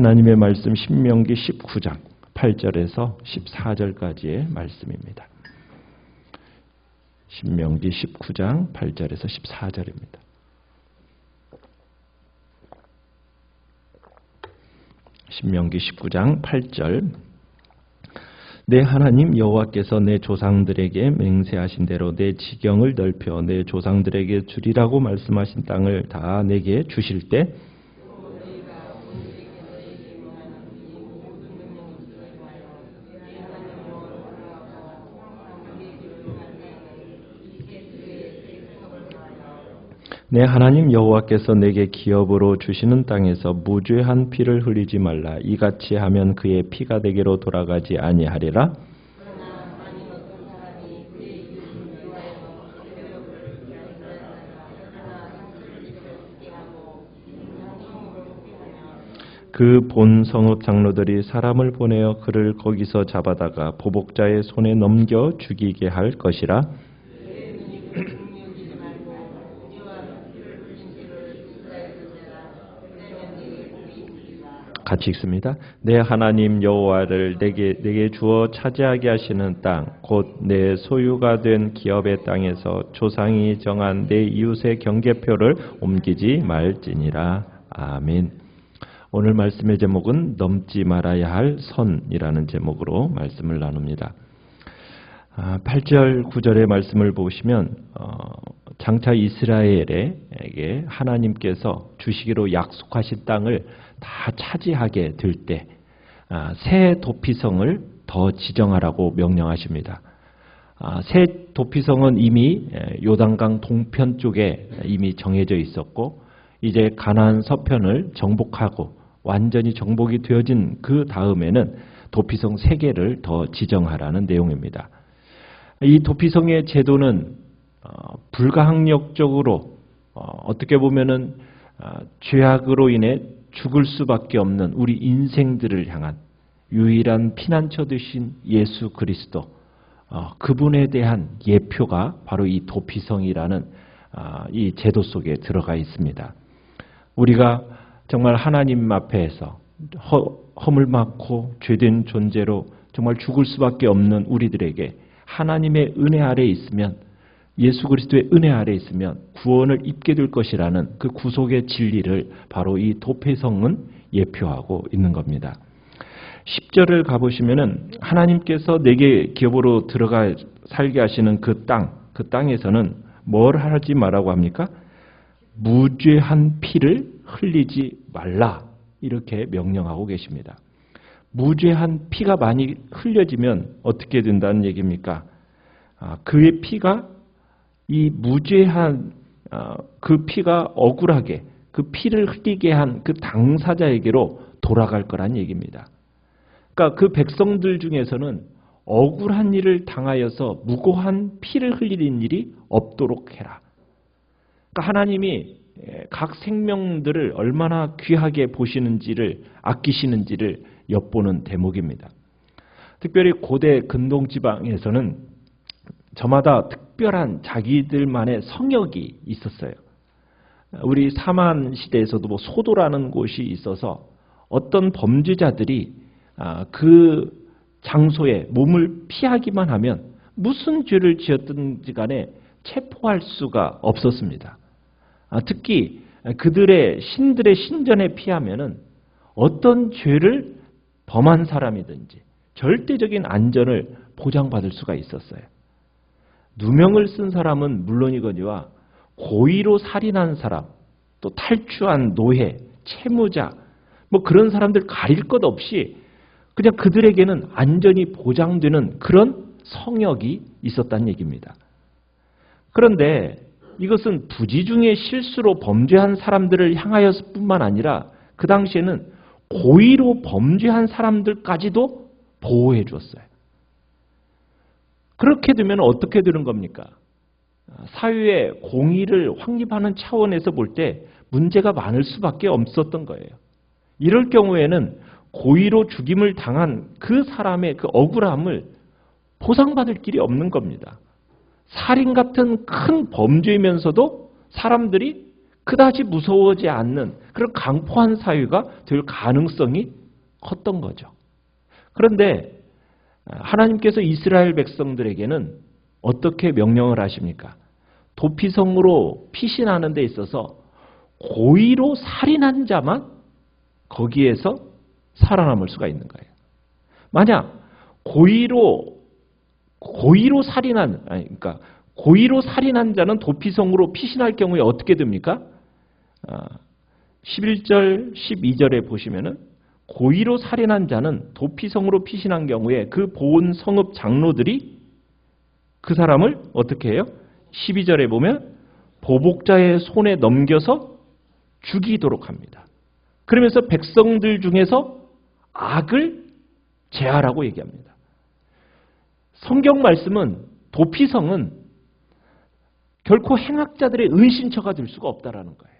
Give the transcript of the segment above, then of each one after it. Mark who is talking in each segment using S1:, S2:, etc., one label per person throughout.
S1: 하나님의 말씀 신명기 19장 8절에서 14절까지의 말씀입니다. 신명기 19장 8절에서 14절입니다. 신명기 19장 8절 내 하나님 여호와께서 내 조상들에게 맹세하신 대로 내 지경을 넓혀 내 조상들에게 주리라고 말씀하신 땅을 다 내게 주실 때 내 하나님 여호와께서 내게 기업으로 주시는 땅에서 무죄한 피를 흘리지 말라. 이같이 하면 그의 피가 내게로 돌아가지 아니하리라. 그 본 성읍 장로들이 사람을 보내어 그를 거기서 잡아다가 보복자의 손에 넘겨 죽이게 할 것이라. 같이 읽습니다. 내 하나님 여호와를 내게 내게 주어 차지하게 하시는 땅 곧 내 소유가 된 기업의 땅에서 조상이 정한 내 이웃의 경계표를 옮기지 말지니라. 아멘. 오늘 말씀의 제목은 넘지 말아야 할 선이라는 제목으로 말씀을 나눕니다. 8절, 아, 9절의 말씀을 보시면 어, 장차 이스라엘에게 하나님께서 주시기로 약속하신 땅을 다 차지하게 될 때새 아, 도피성을 더 지정하라고 명령하십니다. 아, 새 도피성은 이미 요단강 동편 쪽에 이미 정해져 있었고 이제 가나안 서편을 정복하고 완전히 정복이 되어진 그 다음에는 도피성 세 개를 더 지정하라는 내용입니다. 이 도피성의 제도는 어, 불가항력적으로 어, 떻게 보면은 어, 죄악으로 인해 죽을 수밖에 없는 우리 인생들을 향한 유일한 피난처 되신 예수 그리스도 어, 그분에 대한 예표가 바로 이 도피성이라는 어, 이 제도 속에 들어가 있습니다. 우리가 정말 하나님 앞에서 허, 허물 많고 죄된 존재로 정말 죽을 수밖에 없는 우리들에게 하나님의 은혜 아래 있으면 예수 그리스도의 은혜 아래 있으면 구원을 입게 될 것이라는 그 구속의 진리를 바로 이 도폐성은 예표하고 있는 겁니다. 10절을 가보시면은 하나님께서 내게 기업으로 들어가 살게 하시는 그 땅, 그 땅에서는 뭘 하지 말라고 합니까? 무죄한 피를 흘리지 말라. 이렇게 명령하고 계십니다. 무죄한 피가 많이 흘려지면 어떻게 된다는 얘기입니까? 아, 그의 피가 이 무죄한 어, 그 피가 억울하게 그 피를 흘리게 한 그 당사자에게로 돌아갈 거란 얘기입니다. 그러니까 그 백성들 중에서는 억울한 일을 당하여서 무고한 피를 흘리는 일이 없도록 해라. 그러니까 하나님이 각 생명들을 얼마나 귀하게 보시는지를 아끼시는지를 엿보는 대목입니다. 특별히 고대 근동 지방에서는 저마다 특 별한 자기들만의 성역이 있었어요. 우리 사만 시대에서도 뭐 소도라는 곳이 있어서 어떤 범죄자들이 아, 그 장소에 몸을 피하기만 하면 무슨 죄를 지었든지 간에 체포할 수가 없었습니다. 아, 특히 그들의 신들의 신전에 피하면은 어떤 죄를 범한 사람이든지 절대적인 안전을 보장받을 수가 있었어요. 누명을 쓴 사람은 물론이거니와 고의로 살인한 사람, 또 탈주한 노예, 채무자, 뭐 그런 사람들 가릴 것 없이 그냥 그들에게는 안전이 보장되는 그런 성역이 있었다는 얘기입니다. 그런데 이것은 부지 중에 실수로 범죄한 사람들을 향하였을 뿐만 아니라 그 당시에는 고의로 범죄한 사람들까지도 보호해 주었어요. 그렇게 되면 어떻게 되는 겁니까? 사회의 공의를 확립하는 차원에서 볼 때 문제가 많을 수밖에 없었던 거예요. 이럴 경우에는 고의로 죽임을 당한 그 사람의 그 억울함을 보상받을 길이 없는 겁니다. 살인 같은 큰 범죄이면서도 사람들이 그다지 무서워하지 않는 그런 강포한 사회가 될 가능성이 컸던 거죠. 그런데 하나님께서 이스라엘 백성들에게는 어떻게 명령을 하십니까? 도피성으로 피신하는 데 있어서 고의로 살인한 자만 거기에서 살아남을 수가 있는 거예요. 만약 고의로 고의로 살인한 그러니까 고의로 살인한 자는 도피성으로 피신할 경우에 어떻게 됩니까? 11절, 아, 12절에 보시면은 고의로 살인한 자는 도피성으로 피신한 경우에 그 보온 성읍 장로들이 그 사람을 어떻게 해요? 12절에 보면 보복자의 손에 넘겨서 죽이도록 합니다. 그러면서 백성들 중에서 악을 제하라고 얘기합니다. 성경 말씀은 도피성은 결코 행악자들의 은신처가 될 수가 없다라는 거예요.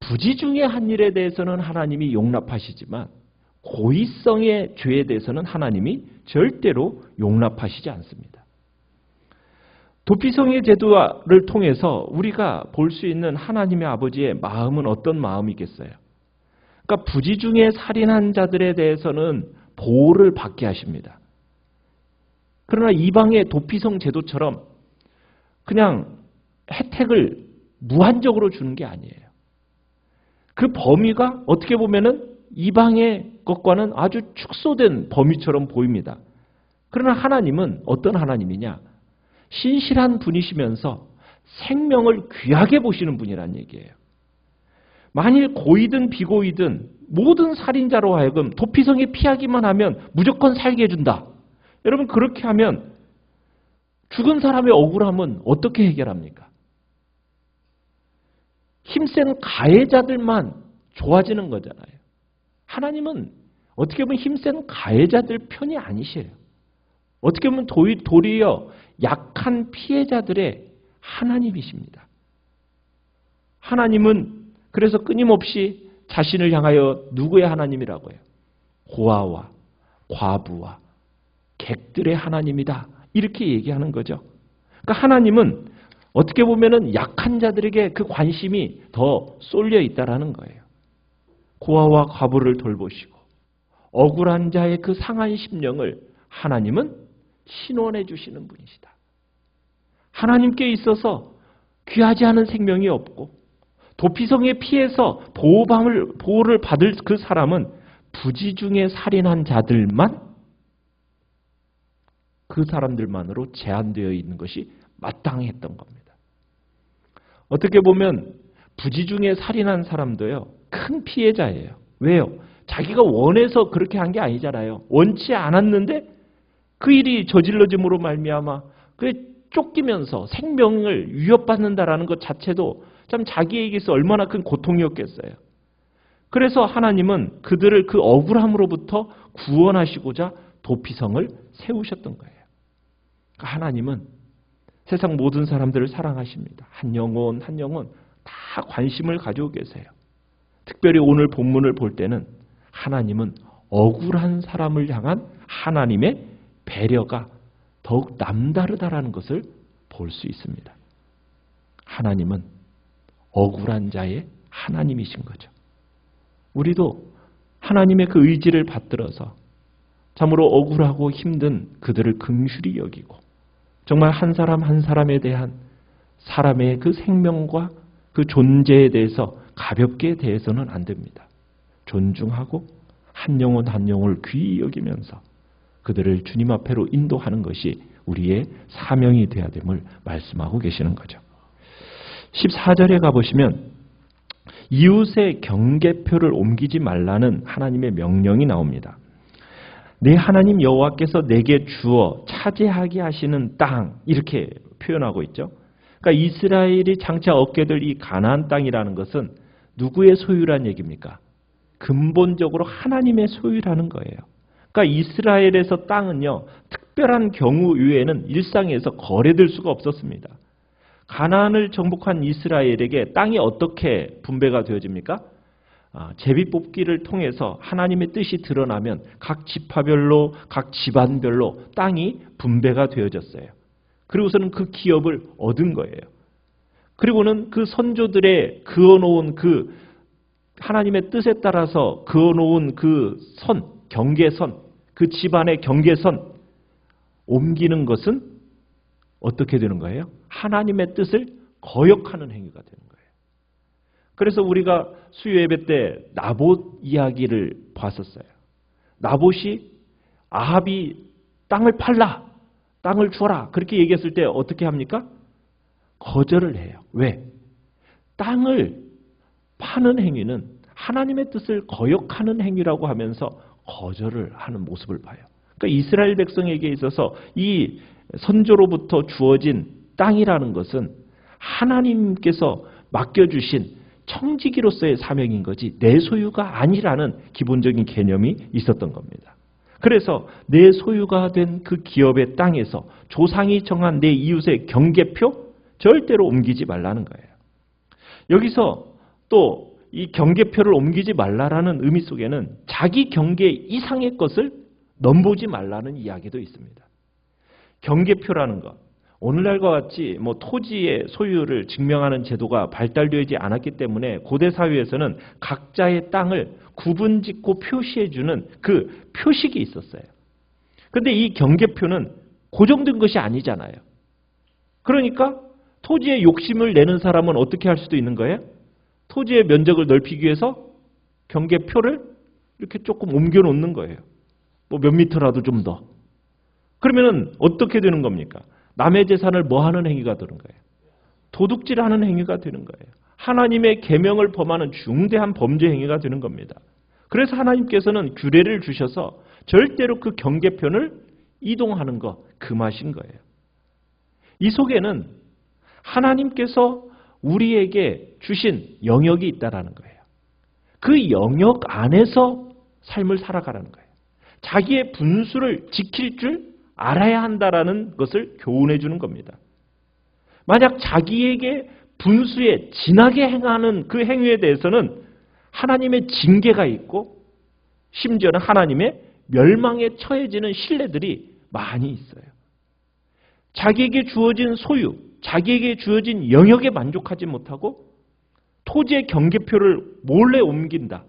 S1: 부지 중의 한 일에 대해서는 하나님이 용납하시지만 고의성의 죄에 대해서는 하나님이 절대로 용납하시지 않습니다. 도피성의 제도를 통해서 우리가 볼 수 있는 하나님의 아버지의 마음은 어떤 마음이겠어요? 그러니까 부지 중에 살인한 자들에 대해서는 보호를 받게 하십니다. 그러나 이방의 도피성 제도처럼 그냥 혜택을 무한적으로 주는 게 아니에요. 그 범위가 어떻게 보면은 이방의 것과는 아주 축소된 범위처럼 보입니다. 그러나 하나님은 어떤 하나님이냐? 신실한 분이시면서 생명을 귀하게 보시는 분이란 얘기예요. 만일 고이든 비고이든 모든 살인자로 하여금 도피성에 피하기만 하면 무조건 살게 해준다. 여러분 그렇게 하면 죽은 사람의 억울함은 어떻게 해결합니까? 힘센 가해자들만 좋아지는 거잖아요. 하나님은 어떻게 보면 힘센 가해자들 편이 아니시에요. 어떻게 보면 도리어 약한 피해자들의 하나님이십니다. 하나님은 그래서 끊임없이 자신을 향하여 누구의 하나님이라고 해요? 고아와 과부와 객들의 하나님이다. 이렇게 얘기하는 거죠. 그러니까 하나님은 어떻게 보면은 약한 자들에게 그 관심이 더 쏠려 있다라는 거예요. 고아와 과부를 돌보시고 억울한 자의 그 상한 심령을 하나님은 신원해 주시는 분이시다. 하나님께 있어서 귀하지 않은 생명이 없고 도피성에 피해서 보호방을 보호를 받을 그 사람은 부지 중에 살인한 자들만 그 사람들만으로 제한되어 있는 것이 마땅했던 겁니다. 어떻게 보면 부지 중에 살인한 사람도요, 큰 피해자예요. 왜요? 자기가 원해서 그렇게 한 게 아니잖아요. 원치 않았는데 그 일이 저질러짐으로 말미암아 그 쫓기면서 생명을 위협받는다라는 것 자체도 참 자기에게서 얼마나 큰 고통이었겠어요. 그래서 하나님은 그들을 그 억울함으로부터 구원하시고자 도피성을 세우셨던 거예요. 그러니까 하나님은 세상 모든 사람들을 사랑하십니다. 한 영혼 한 영혼 다 관심을 가지고 계세요. 특별히 오늘 본문을 볼 때는 하나님은 억울한 사람을 향한 하나님의 배려가 더욱 남다르다라는 것을 볼 수 있습니다. 하나님은 억울한 자의 하나님이신 거죠. 우리도 하나님의 그 의지를 받들어서 참으로 억울하고 힘든 그들을 긍휼히 여기고 정말 한 사람 한 사람에 대한 사람의 그 생명과 그 존재에 대해서 가볍게 대해서는 안 됩니다. 존중하고 한 영혼 한 영혼을 귀히 여기면서 그들을 주님 앞에로 인도하는 것이 우리의 사명이 되어야 됨을 말씀하고 계시는 거죠. 14절에 가보시면 이웃의 경계표를 옮기지 말라는 하나님의 명령이 나옵니다. 내 하나님 여호와께서 내게 주어 차지하게 하시는 땅 이렇게 표현하고 있죠. 그러니까 이스라엘이 장차 얻게 될 이 가나안 땅이라는 것은 누구의 소유란 얘기입니까? 근본적으로 하나님의 소유라는 거예요. 그러니까 이스라엘에서 땅은요 특별한 경우 이외에는 일상에서 거래될 수가 없었습니다. 가나안을 정복한 이스라엘에게 땅이 어떻게 분배가 되어집니까? 아, 제비 뽑기를 통해서 하나님의 뜻이 드러나면 각 지파별로 각 집안별로 땅이 분배가 되어졌어요. 그리고서는 그 기업을 얻은 거예요. 그리고는 그 선조들의 그어놓은 그 하나님의 뜻에 따라서 그어놓은 그 선, 경계선, 그 집안의 경계선 옮기는 것은 어떻게 되는 거예요? 하나님의 뜻을 거역하는 행위가 되는 거예요. 그래서 우리가 수요 예배 때 나봇 이야기를 봤었어요. 나봇이 아합이 땅을 팔라, 땅을 주라 그렇게 얘기했을 때 어떻게 합니까? 거절을 해요. 왜? 땅을 파는 행위는 하나님의 뜻을 거역하는 행위라고 하면서 거절을 하는 모습을 봐요. 그러니까 이스라엘 백성에게 있어서 이 선조로부터 주어진 땅이라는 것은 하나님께서 맡겨주신 청지기로서의 사명인 거지 내 소유가 아니라는 기본적인 개념이 있었던 겁니다. 그래서 내 소유가 된 그 기업의 땅에서 조상이 정한 내 이웃의 경계표 절대로 옮기지 말라는 거예요. 여기서 또 이 경계표를 옮기지 말라라는 의미 속에는 자기 경계 이상의 것을 넘보지 말라는 이야기도 있습니다. 경계표라는 것. 오늘날과 같이 뭐 토지의 소유를 증명하는 제도가 발달되지 않았기 때문에 고대 사회에서는 각자의 땅을 구분 짓고 표시해 주는 그 표식이 있었어요. 근데 이 경계표는 고정된 것이 아니잖아요. 그러니까 토지에 욕심을 내는 사람은 어떻게 할 수도 있는 거예요? 토지의 면적을 넓히기 위해서 경계표를 이렇게 조금 옮겨 놓는 거예요. 뭐 몇 미터라도 좀 더. 그러면은 어떻게 되는 겁니까? 남의 재산을 뭐 하는 행위가 되는 거예요? 도둑질하는 행위가 되는 거예요. 하나님의 계명을 범하는 중대한 범죄 행위가 되는 겁니다. 그래서 하나님께서는 규례를 주셔서 절대로 그 경계편을 이동하는 거 금하신 거예요. 이 속에는 하나님께서 우리에게 주신 영역이 있다라는 거예요. 그 영역 안에서 삶을 살아가라는 거예요. 자기의 분수를 지킬 줄 알아야 한다라는 것을 교훈해 주는 겁니다. 만약 자기에게 분수에 진하게 행하는 그 행위에 대해서는 하나님의 징계가 있고 심지어는 하나님의 멸망에 처해지는 신뢰들이 많이 있어요. 자기에게 주어진 소유, 자기에게 주어진 영역에 만족하지 못하고 토지의 경계표를 몰래 옮긴다.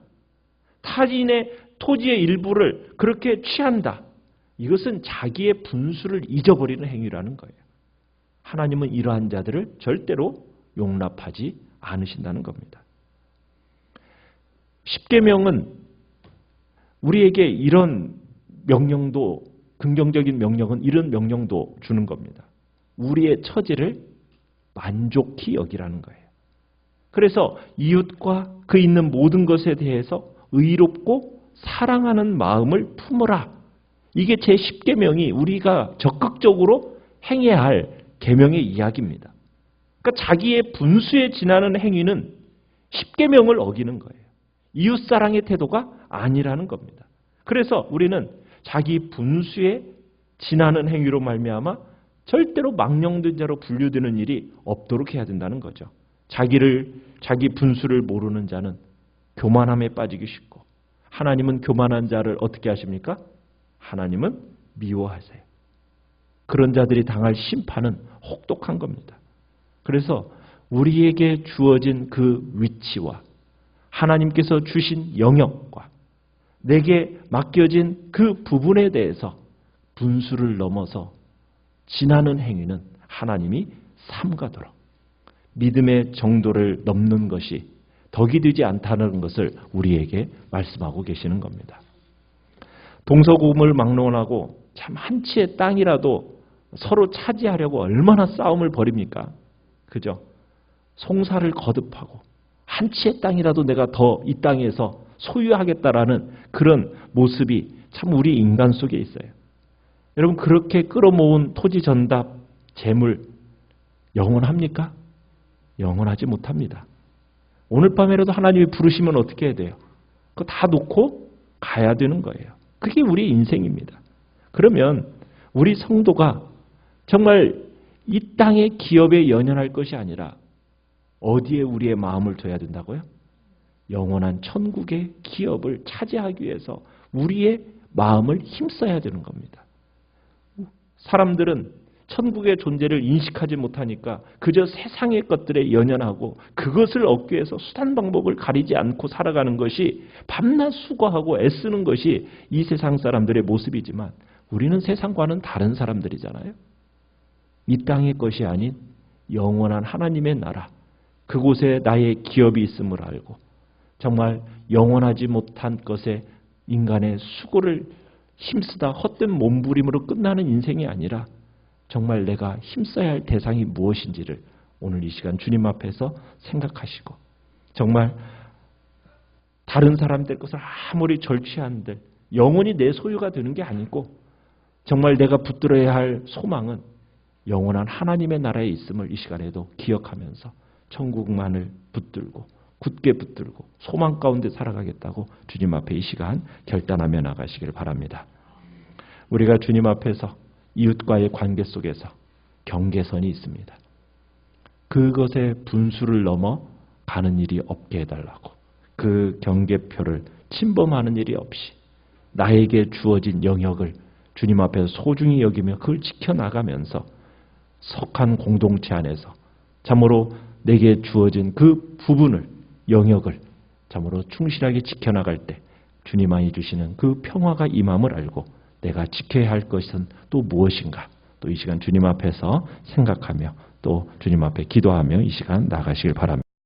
S1: 타인의 토지의 일부를 그렇게 취한다. 이것은 자기의 분수를 잊어버리는 행위라는 거예요. 하나님은 이러한 자들을 절대로 용납하지 않으신다는 겁니다. 십계명은 우리에게 이런 명령도 긍정적인 명령은 이런 명령도 주는 겁니다. 우리의 처지를 만족히 여기라는 거예요. 그래서 이웃과 그 있는 모든 것에 대해서 의롭고 사랑하는 마음을 품어라. 이게 제 10계명이 우리가 적극적으로 행해야 할 계명의 이야기입니다. 그러니까 자기의 분수에 지나는 행위는 10계명을 어기는 거예요. 이웃 사랑의 태도가 아니라는 겁니다. 그래서 우리는 자기 분수에 지나는 행위로 말미암아 절대로 망령된 자로 분류되는 일이 없도록 해야 된다는 거죠. 자기를 자기 분수를 모르는 자는 교만함에 빠지기 쉽고 하나님은 교만한 자를 어떻게 하십니까? 하나님은 미워하세요. 그런 자들이 당할 심판은 혹독한 겁니다. 그래서 우리에게 주어진 그 위치와 하나님께서 주신 영역과 내게 맡겨진 그 부분에 대해서 분수를 넘어서 지나는 행위는 하나님이 삼가도록 믿음의 정도를 넘는 것이 덕이 되지 않다는 것을 우리에게 말씀하고 계시는 겁니다. 동서고금을 막론하고 참 한 치의 땅이라도 서로 차지하려고 얼마나 싸움을 벌입니까? 그죠? 송사를 거듭하고 한 치의 땅이라도 내가 더 이 땅에서 소유하겠다라는 그런 모습이 참 우리 인간 속에 있어요. 여러분 그렇게 끌어모은 토지 전답 재물 영원합니까? 영원하지 못합니다. 오늘 밤에라도 하나님이 부르시면 어떻게 해야 돼요? 그거 다 놓고 가야 되는 거예요. 그게 우리 인생입니다. 그러면 우리 성도가 정말 이 땅의 기업에 연연할 것이 아니라 어디에 우리의 마음을 둬야 된다고요? 영원한 천국의 기업을 차지하기 위해서 우리의 마음을 힘써야 되는 겁니다. 사람들은 천국의 존재를 인식하지 못하니까 그저 세상의 것들에 연연하고 그것을 얻기 위해서 수단 방법을 가리지 않고 살아가는 것이 밤낮 수고하고 애쓰는 것이 이 세상 사람들의 모습이지만 우리는 세상과는 다른 사람들이잖아요. 이 땅의 것이 아닌 영원한 하나님의 나라, 그곳에 나의 기업이 있음을 알고 정말 영원하지 못한 것에 인간의 수고를 힘쓰다 헛된 몸부림으로 끝나는 인생이 아니라 정말 내가 힘써야 할 대상이 무엇인지를 오늘 이 시간 주님 앞에서 생각하시고 정말 다른 사람들 것을 아무리 절취한들 영원히 내 소유가 되는 게 아니고 정말 내가 붙들어야 할 소망은 영원한 하나님의 나라에 있음을 이 시간에도 기억하면서 천국만을 붙들고 굳게 붙들고 소망 가운데 살아가겠다고 주님 앞에 이 시간 결단하며 나가시길 바랍니다. 우리가 주님 앞에서 이웃과의 관계 속에서 경계선이 있습니다. 그것의 분수를 넘어 가는 일이 없게 해달라고 그 경계표를 침범하는 일이 없이 나에게 주어진 영역을 주님 앞에서 소중히 여기며 그걸 지켜나가면서 석한 공동체 안에서 참으로 내게 주어진 그 부분을 영역을 참으로 충실하게 지켜나갈 때 주님만이 주시는 그 평화가 임함을 알고 내가 지켜야 할 것은 또 무엇인가 또 이 시간 주님 앞에서 생각하며 또 주님 앞에 기도하며 이 시간 나가시길 바랍니다.